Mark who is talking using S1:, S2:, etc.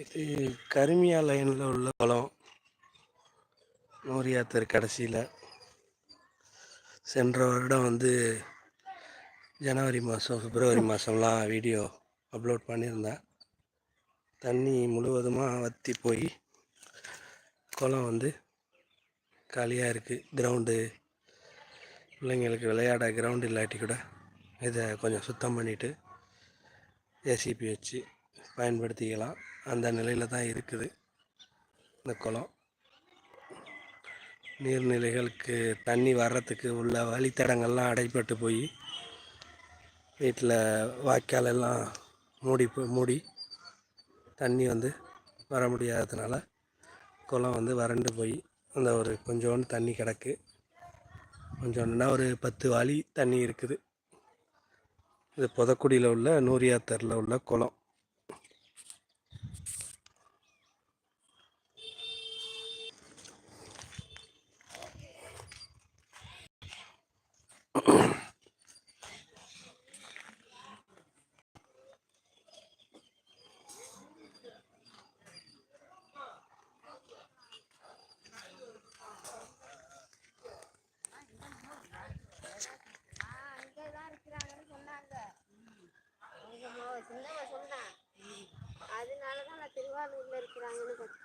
S1: இது கருமியா லைனில் உள்ள குளம் நூரியாத்தர் கடைசியில். சென்ற வருடம் வந்து ஜனவரி மாதம் பிப்ரவரி மாதம்லாம் வீடியோ அப்லோட் பண்ணியிருந்தேன். தண்ணி முழுவதுமாக வற்றி போய் குளம் வந்து காலியாக இருக்குது கிரவுண்டு பிள்ளைங்களுக்கு விளையாட கிரவுண்டு இல்லாட்டி கூட இதை கொஞ்சம் சுத்தம் பண்ணிவிட்டு ஏசிபி வச்சு பயன்படுத்திக்கலாம். அந்த நிலையில் தான் இருக்குது. இந்த குளம். நீர்நிலைகளுக்கு தண்ணி வர்றதுக்கு உள்ள வழித்தடங்கள்லாம் அடைப்பட்டு போய் வீட்டில் வாய்க்கால் எல்லாம் மூடி போ- மூடி தண்ணி வந்து வர முடியாததுனால குளம் வந்து வறண்டு போய் அந்த ஒரு கொஞ்சோண்டு தண்ணி கிடக்கு. கொஞ்சோண்டுனா ஒரு பத்து வாளி தண்ணி இருக்குது. இது புதக்குடியில் உள்ள நூரியாத்தரில் உள்ள குளம்.
S2: இங்கதான் இருக்கிறாங்கன்னு சொன்னாங்க. அதனாலதான் நான் திருவாரூர்ல இருக்கிறாங்கன்னு கொஞ்சம்